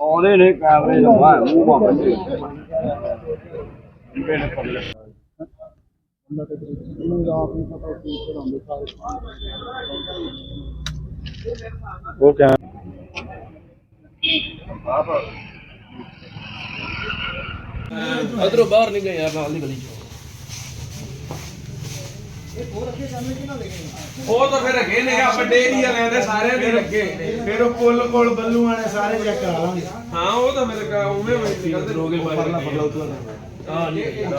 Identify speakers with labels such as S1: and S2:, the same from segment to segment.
S1: ਆਉਂਦੇ ਨੇ ਕੈਮਰੇ ਲਵਾ ਮੂੰਹ ਮਾ ਬੱਚੇ
S2: ਉਹ ਕਿਆ?
S3: ਅਧਰੋਂ ਬਾਹਰ ਨਿਕਲ ਯਾਰ ਨਾਲ ਦੀ ਗਲੀ ਚੋਂ। ਉਹ ਤਾਂ ਫਿਰ ਅੱਗੇ ਨੇ ਆ ਵੱਡੇ ਏਰੀਆ ਲੈਂਦੇ ਸਾਰਿਆਂ ਦੇ ਲੱਗੇ।
S4: ਫਿਰ ਉਹ ਪੁੱਲ ਕੋਲ ਬੱਲੂਆਂ ਨੇ ਸਾਰੇ ਚੈੱਕ ਕਰਾ ਲਾਂਗੇ।
S3: ਹਾਂ ਉਹ ਤਾਂ ਮੇਰੇ ਕਾ ਉਵੇਂ ਹੋਈ ਨਿਕਲਦੇ ਰੋਗੇ ਬਾਹਰ ਪਰਲਾ ਪਰਲਾ ਉਤਲਾ ਹਾਂ? ਨਹੀਂ
S4: ਡੇਰੀ ਦੀ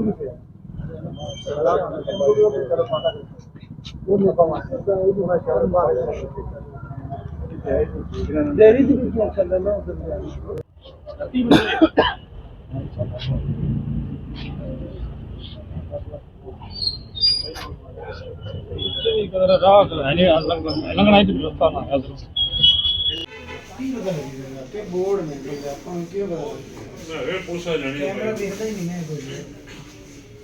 S4: ਵੀ ਚੱਲ ਰਿਹਾ ਉਧਰ ਤੇ ਬੋਰਡ ਮਿਲ ਗਿਆ ਆਪਾਂ ਨੂੰ ਕੀ ਪਤਾ ਇਹ ਪੁੱਛਾ ਜਾਣੀ ਕੈਮਰਾ ਦੇਖਦਾ ਹੀ ਨਹੀਂ ਹੈ ਕੋਈ।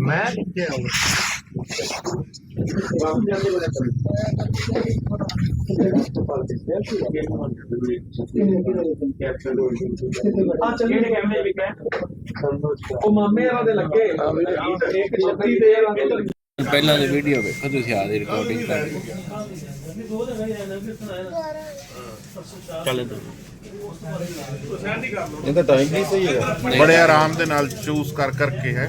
S4: ਮੈਂ ਕਿੱਥੇ ਆਉਂਗਾ
S3: ਆ ਚੱਲੇ ਕੈਮਰੇ ਵੀ ਕਹਿ ਉਹ ਮਾਮੇ ਵਾਲਾ ਦੇ ਲੱਗੇ। ਇੱਕ 36 ਦੇ ਆ
S2: ਪਹਿਲਾਂ ਦੀ ਵੀਡੀਓ ਵੇਖੋ ਤੁਸੀਂ ਆਦੀ ਰਿਕਾਰਡਿੰਗ ਕਰ
S5: ਇਹਦਾ। ਟਾਈਮ ਨਹੀਂ ਸਹੀ ਹੈਗਾ
S6: ਬੜੇ ਆਰਾਮ ਦੇ ਨਾਲ ਚੂਜ਼ ਕਰ ਕਰਕੇ ਹੈ।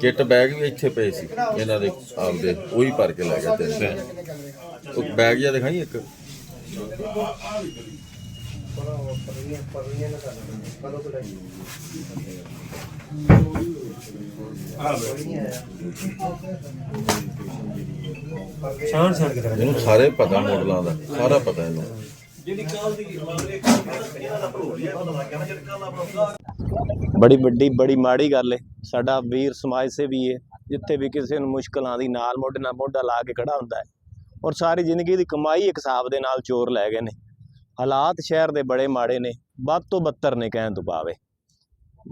S5: ਕਿੱਟ ਬੈਗ ਵੀ ਇੱਥੇ ਪਏ ਸੀ ਇਹਨਾਂ ਦੇ ਆਪਦੇ ਉਹੀ ਭਰ ਕੇ ਲੈ ਗਿਆ ਤੇ ਉਹ ਬੈਗ ਜਿਹਾ ਦਿਖਾਈ ਇੱਕ? ਸਾਰੇ ਪਤਾ ਮਾਡਲਾਂ ਦਾ ਸਾਰਾ ਪਤਾ ਇਹਨੂੰ।
S7: ਬੜੀ ਵੱਡੀ, ਬੜੀ ਮਾੜੀ ਗੱਲ ਏ। ਸਾਡਾ ਵੀਰ ਸਮਾਜ ਸੇਵੀ ਹੈ ਜਿੱਥੇ ਵੀ ਕਿਸੇ ਨੂੰ ਮੁਸ਼ਕਲ ਦੀ ਨਾਲ ਮੋਢੇ ਨਾਲ ਮੋਢਾ ਲਾ ਕੇ ਖੜਾ ਹੁੰਦਾ ਹੈ ਔਰ ਸਾਰੀ ਜ਼ਿੰਦਗੀ ਦੀ ਕਮਾਈ ਇੱਕ ਹਿਸਾਬ ਦੇ ਨਾਲ ਚੋਰ ਲੈ ਗਏ ਨੇ। ਹਾਲਾਤ ਸ਼ਹਿਰ ਦੇ ਬੜੇ ਮਾੜੇ ਨੇ, ਵੱਧ ਤੋਂ ਬੱਤਰ ਨੇ ਕਹਿਣ ਤੋਂ ਪਾਵੇ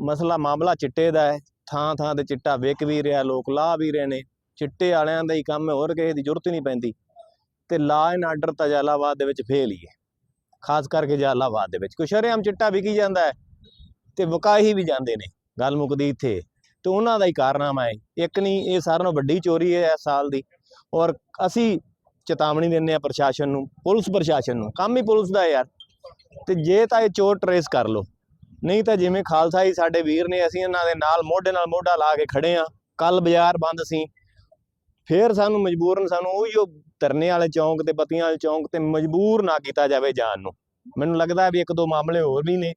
S7: ਮਸਲਾ, ਮਾਮਲਾ ਚਿੱਟੇ ਦਾ ਹੈ ਥਾਂ ਥਾਂ ਤੇ ਚਿੱਟਾ ਵਿਕ ਵੀ ਰਿਹਾ, ਲੋਕ ਲਾ ਵੀ ਰਹੇ ਨੇ। ਚਿੱਟੇ ਵਾਲਿਆਂ ਦਾ ਹੀ ਕੰਮ ਹੈ, ਹੋਰ ਕਿਸੇ ਦੀ ਜ਼ਰੂਰਤ ਹੀ ਨਹੀਂ ਪੈਂਦੀ। ਤੇ ਲਾ ਐਂਡ ਆਰਡਰ ਤਾਂ ਜਲਾਲਾਬਾਦ ਦੇ ਵਿੱਚ ਫੇਲ ਹੀ ਹੈ। ਖਾਸ ਕਰਕੇ ਜਲਾਲਾਬਾਦ ਦੇ ਵਿੱਚ ਕੁਛ ਚਿੱਟਾ ਵਿਕੀ ਜਾਂਦਾ ਹੈ ਤੇ ਵਕਾਈ ਵੀ ਜਾਂਦੇ ਨੇ, ਗੱਲ ਮੁੱਕਦੀ ਇੱਥੇ। ਤੇ ਉਹਨਾਂ ਦਾ ਹੀ ਕਾਰਨਾਮਾ ਹੈ, ਇੱਕ ਨਹੀਂ, ਇਹ ਸਾਰਿਆਂ ਨਾਲੋਂ ਵੱਡੀ ਚੋਰੀ ਹੈ ਇਸ ਸਾਲ ਦੀ। ਔਰ ਅਸੀਂ ਚੇਤਾਵਨੀ ਦਿੰਦੇ ਆ ਪ੍ਰਸ਼ਾਸਨ ਨੂੰ, ਪੁਲਿਸ ਪ੍ਰਸ਼ਾਸਨ ਨੂੰ, ਕੰਮ ਹੀ ਪੁਲਿਸ ਦਾ ਯਾਰ। ਤੇ ਜੇ ਤਾਂ ਇਹ ਚੋਰ ਟਰੇਸ ਕਰ ਲੋ ਨਹੀਂ ਤਾਂ ਜਿਵੇਂ ਖਾਲਸਾ ਹੀ ਸਾਡੇ ਵੀਰ ਨੇ ਅਸੀਂ ਇਹਨਾਂ ਦੇ ਨਾਲ, ਮੋਢੇ ਨਾਲ ਮੋਢਾ ਲਾ ਕੇ ਖੜੇ ਆ ਕੱਲ ਬਾਜ਼ਾਰ ਬੰਦ ਸੀ, ਫੇਰ ਸਾਨੂੰ ਮਜਬੂਰਨ ਸਾਨੂੰ ਉਹੀ ਉਹ ਧਰਨੇ ਵਾਲੇ ਚੌਂਕ ਤੇ ਬੱਤੀਆਂ ਵਾਲੇ ਚੌਂਕ ਤੇ ਮਜਬੂਰ ਨਾ ਕੀਤਾ ਜਾਵੇ ਜਾਣ ਨੂੰ। ਮੈਨੂੰ ਲੱਗਦਾ ਵੀ ਇੱਕ ਦੋ ਮਾਮਲੇ ਹੋਰ ਵੀ ਨੇ।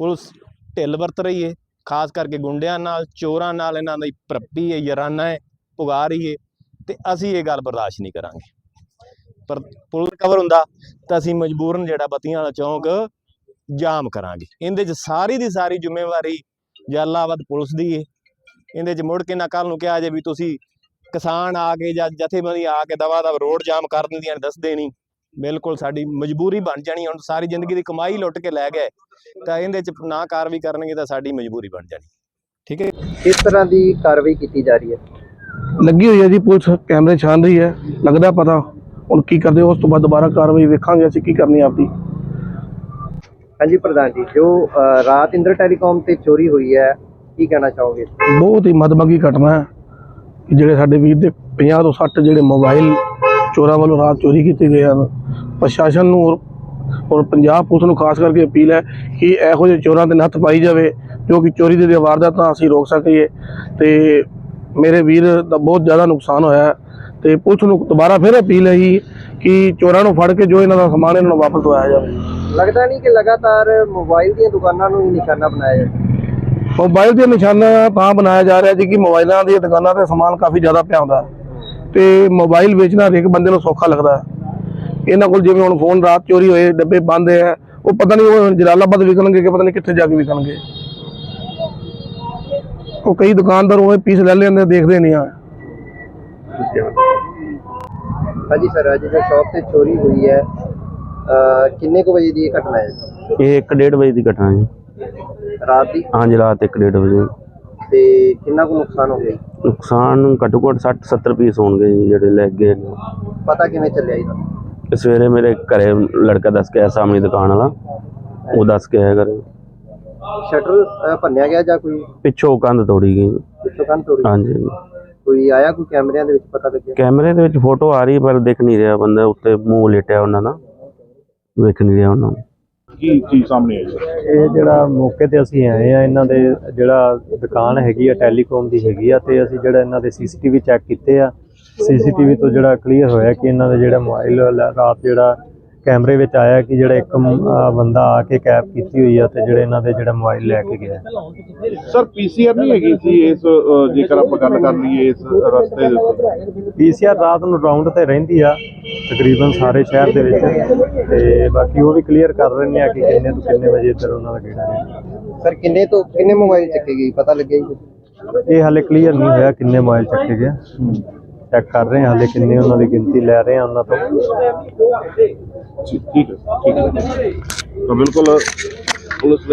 S7: ਪੁਲਿਸ ਢਿੱਲ ਵਰਤ ਰਹੀ ਹੈ ਖਾਸ ਕਰਕੇ ਗੁੰਡਿਆਂ ਨਾਲ, ਚੋਰਾਂ ਨਾਲ ਇਹਨਾਂ ਦੀ ਪ੍ਰੱਪੀ ਹੈ ਯਾਰਾਨਾ ਹੈ ਪੁਗਾ ਰਹੀ ਏ ਤੇ ਅਸੀਂ ਇਹ ਗੱਲ ਬਰਦਾਸ਼ਤ ਨਹੀਂ ਕਰਾਂਗੇ। ਪਰ ਪੁਲਿਸ ਕਵਰ ਹੁੰਦਾ ਤਾਂ ਅਸੀਂ ਮਜਬੂਰਨ ਜਿਹੜਾ ਬਤੀਆਂ ਵਾਲਾ ਚੌਂਕ ਜਾਮ ਕਰਾਂਗੇ। ਇਹਦੇ 'ਚ ਸਾਰੀ ਦੀ ਸਾਰੀ ਜ਼ਿੰਮੇਵਾਰੀ ਜਲਾਲਾਬਾਦ ਪੁਲਿਸ ਦੀ ਹੈ ਇਹਦੇ 'ਚ ਮੁੜ ਕੇ ਨਾ ਕੱਲ ਨੂੰ ਕਿਹਾ ਜੇ ਵੀ ਤੁਸੀਂ ਕਿਸਾਨ ਆ ਕੇ ਜਾਂ ਜਥੇਬੰਦੀ ਆ ਕੇ ਦਵਾ ਦਵ ਰੋਡ ਜਾਮ ਕਰ ਦਿੰਦੀਆਂ ਨੇ ਦੱਸਦੇ ਨਹੀਂ ਬਿਲਕੁਲ ਸਾਡੀ ਮਜਬੂਰੀ ਬਣ ਜਾਣੀ ਹੁਣ ਸਾਰੀ ਜ਼ਿੰਦਗੀ ਦੀ ਕਮਾਈ ਲੁੱਟ ਕੇ ਲੈ ਗਏ। ਤਾਂ ਇਹਦੇ ਚ ਨਾ ਕਾਰਵਾਈ ਕਰਨਗੇ ਤਾਂ ਸਾਡੀ ਮਜਬੂਰੀ ਬਣ ਜਾਣੀ। ਠੀਕ ਹੈ
S8: ਕਿਸ ਤਰ੍ਹਾਂ ਦੀ ਕਾਰਵਾਈ ਕੀਤੀ ਜਾ ਰਹੀ ਹੈ?
S9: ਲੱਗੀ ਹੋਈ ਹੈ ਜੀ ਪੁਲਿਸ ਕੈਮਰੇ ਛਾਨ ਰਹੀ ਹੈ ਲੱਗਦਾ ਪਤਾ ਹੁਣ ਕੀ ਕਰਦੇ ਉਸ ਤੋਂ ਬਾਅਦ ਦੁਬਾਰਾ ਕਾਰਵਾਈ ਵੇਖਾਂਗੇ ਅਸੀਂ ਕੀ ਕਰਨੀ ਆਪਦੀ।
S8: ਹਾਂਜੀ ਪ੍ਰਧਾਨ ਜੀ ਜੋ ਰਾਤ ਇੰਦਰ ਟੈਲੀਕਾਮ ਤੇ ਚੋਰੀ ਹੋਈ ਹੈ ਕੀ ਕਹਿਣਾ ਚਾਹੋਗੇ?
S9: ਬਹੁਤ ਹੀ ਮਦਮਗੀ ਘਟਨਾ ਹੈ। ਜਿਹੜੇ ਸਾਡੇ ਵੀਰ ਦੇ 50 ਤੋਂ 60 ਜਿਹੜੇ ਮੋਬਾਈਲ ਚੋਰਾਂ ਵੱਲੋਂ ਰਾਤ ਚੋਰੀ ਕੀਤੇ ਗਏ ਹਨ, ਪ੍ਰਸ਼ਾਸਨ ਨੂੰ ਔਰ ਔਰ ਪੰਜਾਬ ਪੁਲਿਸ ਨੂੰ ਖਾਸ ਕਰਕੇ ਅਪੀਲ ਹੈ ਕਿ ਇਹੋ ਜਿਹੇ ਚੋਰਾਂ ਦੇ ਨੱਥ ਪਾਈ ਜਾਵੇ, ਜੋ ਕਿ ਚੋਰੀ ਦੀ ਵਾਰਦਾਤਾਂ ਅਸੀਂ ਰੋਕ ਸਕੀਏ। ਤੇ ਮੇਰੇ ਵੀਰ ਦਾ ਬਹੁਤ ਜ਼ਿਆਦਾ ਨੁਕਸਾਨ ਹੋਇਆ ਹੈ। ਤੇ ਪੁਲਿਸ ਨੂੰ ਦੁਬਾਰਾ ਫਿਰ ਅਪੀਲ ਹੈ ਜੀ ਕਿ ਚੋਰਾਂ ਨੂੰ ਫੜ ਕੇ ਜੋ ਇਹਨਾਂ ਦਾ ਸਮਾਨ ਇਹਨਾਂ ਨੂੰ ਵਾਪਸ ਦਵਾਇਆ ਜਾਵੇ।
S8: ਲੱਗਦਾ ਨਹੀਂ ਕਿ ਲਗਾਤਾਰ ਮੋਬਾਈਲ ਦੀਆਂ ਦੁਕਾਨਾਂ ਨੂੰ ਹੀ ਨਿਸ਼ਾਨਾ ਬਣਾਇਆ ਜਾਂਦਾ
S9: ਮੋਬਾਈਲ ਦੇ ਨਿਸ਼ਾਨਾ ਤਾਂ ਬਣਾਇਆ ਜਾ ਰਿਹਾ ਜੀ ਕਿ ਮੋਬਾਈਲਾਂ ਦੀਆਂ ਦੁਕਾਨਾਂ ਤੇ ਸਮਾਨ ਕਾਫੀ ਜ਼ਿਆਦਾ ਪਿਆ ਹੁੰਦਾ। ਹੈ ਤੇ ਮੋਬਾਈਲ ਵੇਚਣਾ ਹਰੇਕ ਬੰਦੇ ਨੂੰ ਸੌਖਾ ਲੱਗਦਾ। ਹੈ ਇਹਨਾਂ ਕੋਲ ਜਿਵੇਂ ਹੁਣ ਫੋਨ ਰਾਤ ਚੋਰੀ ਹੋਏ ਡੱਬੇ ਬੰਦ ਹੈ ਉਹ ਪਤਾ ਨਹੀਂ ਉਹ ਜਲਾਲਾਬਾਦ ਵਿਕਣਗੇ ਕਿ ਪਤਾ ਨਹੀਂ ਕਿੱਥੇ ਜਾ ਕੇ ਵਿਕਣਗੇ। ਉਹ ਕਈ ਦੁਕਾਨਦਾਰ ਉਹ ਪੀਸ ਲੈ ਲੈਂਦੇ ਦੇਖਦੇ ਨਹੀਂ ਆ।
S8: ਹਾਂਜੀ ਸਰ ਅੱਜ ਜੋ ਸ਼ਾਪ ਤੇ ਚੋਰੀ ਹੋਈ ਹੈ ਅ, ਕਿੰਨੇ ਕੁ ਵਜੇ ਦੀ ਇਹ ਘਟਨਾ ਹੈ?
S1: ਇਹ 1:30 ਵਜੇ ਦੀ ਘਟਨਾ ਜੀ।
S8: ਰਾਤ ਦੀ?
S1: ਹਾਂਜੀ ਰਾਤ 1:30 ਵਜੇ।
S8: ਤੇ ਕਿੰਨਾ ਕੁ ਨੁਕਸਾਨ ਹੋ ਗਿਆ ਜੀ?
S1: ਨੁਕਸਾਨ ਘੱਟੋ ਘੱਟ 60 70 ਪੀਸ ਹੋਣਗੇ ਜੀ ਜਿਹੜੇ ਲੈ ਗਏ ਨੇ।
S8: ਪਤਾ ਕਿਵੇਂ ਚੱਲਿਆ ਇਹਦਾ
S1: ਤੇ ਸਵੇਰੇ ਮੇਰੇ ਘਰੇ ਲੜਕਾ ਦੱਸ ਕੇ ਆਇਆ ਸਾਹਮਣੀ ਦੁਕਾਨ ਵਾਲਾ। ਉਹ ਦੱਸ ਕੇ ਆਇਆ ਘਰੇ।
S8: ਸ਼ਟਰ ਭੰਨਿਆ ਗਿਆ ਜਾਂ ਕੋਈ
S1: ਪਿੱਛੋਂ ਕੰਧ ਤੋੜੀ ਗਈ।
S8: ਪਿੱਛੋਂ ਕੰਨ ਤੋੜੀ?
S1: ਹਾਂਜੀ।
S8: ਕੋਈ ਆਇਆ ਕੋਈ ਕੈਮਰਿਆਂ ਦੇ ਵਿੱਚ ਪਤਾ ਲੱਗਿਆ?
S1: ਕੈਮਰੇ ਦੇ ਵਿੱਚ ਫੋਟੋ ਆ ਰਹੀ ਪਰ ਦਿਖ ਨਹੀਂ ਰਿਹਾ ਬੰਦਾ। ਉੱਤੇ ਮੂੰਹ ਲੇਟਿਆ ਉਹਨਾਂ ਦਾ। ਵੇਖ ਨਹੀਂ ਰਿਹਾ ਉਹਨਾਂ ਨੂੰ।
S10: ਇਹ ਜਿਹੜਾ ਮੌਕੇ ਤੇ ਅਸੀਂ ਆਏ ਆ ਇਹਨਾਂ ਦੇ ਜਿਹੜਾ ਦੁਕਾਨ ਹੈਗੀ ਆ, ਟੈਲੀਕਾਮ ਦੀ ਹੈਗੀ ਆ, ਤੇ ਅਸੀਂ ਜਿਹੜਾ ਇਹਨਾਂ ਦੇ ਸੀਸੀਟੀਵੀ ਚੈੱਕ ਕੀਤੇ ਆ। ਸੀਸੀਟੀਵੀ ਤੋਂ ਜਿਹੜਾ ਕਲੀਅਰ ਹੋਇਆ ਕਿ ਇਹਨਾਂ ਦਾ ਜਿਹੜਾ ਮੋਬਾਈਲ ਰਾਤ ਜਿਹੜਾ ਕੈਮਰੇ ਵਿੱਚ ਆਇਆ ਕਿ ਜਿਹੜਾ ਇੱਕ ਬੰਦਾ ਆ ਕੇ ਕੈਪ ਕੀਤੀ ਹੋਈ ਆ ਤੇ ਜਿਹੜੇ ਇਹਨਾਂ ਦੇ ਜਿਹੜਾ ਮੋਬਾਈਲ ਲੈ ਕੇ ਗਿਆ।
S6: ਸਰ ਪੀਸੀਆਰ ਨਹੀਂ ਹੈਗੀ ਸੀ ਇਸ ਜੇਕਰ ਆਪਾਂ ਗੱਲ ਕਰ ਲਈਏ ਇਸ ਰਸਤੇ ਦੇ ਉੱਤੇ?
S10: ਪੀਸੀਆਰ ਰਾਤ ਨੂੰ ਰਾਉਂਡ ਤੇ ਰਹਿੰਦੀ ਆ ਤਕਰੀਬਨ ਸਾਰੇ ਸ਼ਹਿਰ ਦੇ ਵਿੱਚ। ਤੇ ਬਾਕੀ ਉਹ ਵੀ ਕਲੀਅਰ ਕਰ ਰਹੇ ਨੇ ਆ ਕਿ ਕਿੰਨੇ ਤੋਂ ਕਿੰਨੇ ਵਜੇ ਇੱਧਰ ਉਹਨਾਂ ਦਾ ਗੇੜਾ ਹੈ।
S8: ਸਰ ਕਿੰਨੇ ਤੋਂ ਕਿੰਨੇ ਮੋਬਾਈਲ ਚੱਕੇ ਗਏ? ਪਤਾ ਲੱਗਿਆ ਜੀ?
S10: ਇਹ ਹਾਲੇ ਕਲੀਅਰ ਨਹੀਂ ਹੋਇਆ ਕਿੰਨੇ ਮੋਬਾਈਲ ਚੱਕੇ ਗਏ। ਚੈੱਕ ਕਰ ਰਹੇ ਹਾਂ ਹਾਲੇ ਕਿੰਨੇ ਉਹਨਾਂ ਦੀ ਗਿਣਤੀ ਲੈ ਰਹੇ ਹਾਂ ਉਹਨਾਂ ਤੋਂ।
S6: ਠੀਕ ਹੈ ਠੀਕ ਹੈ ਤਾਂ ਬਿਲਕੁਲ ਪੁਲਿਸ ਦੇ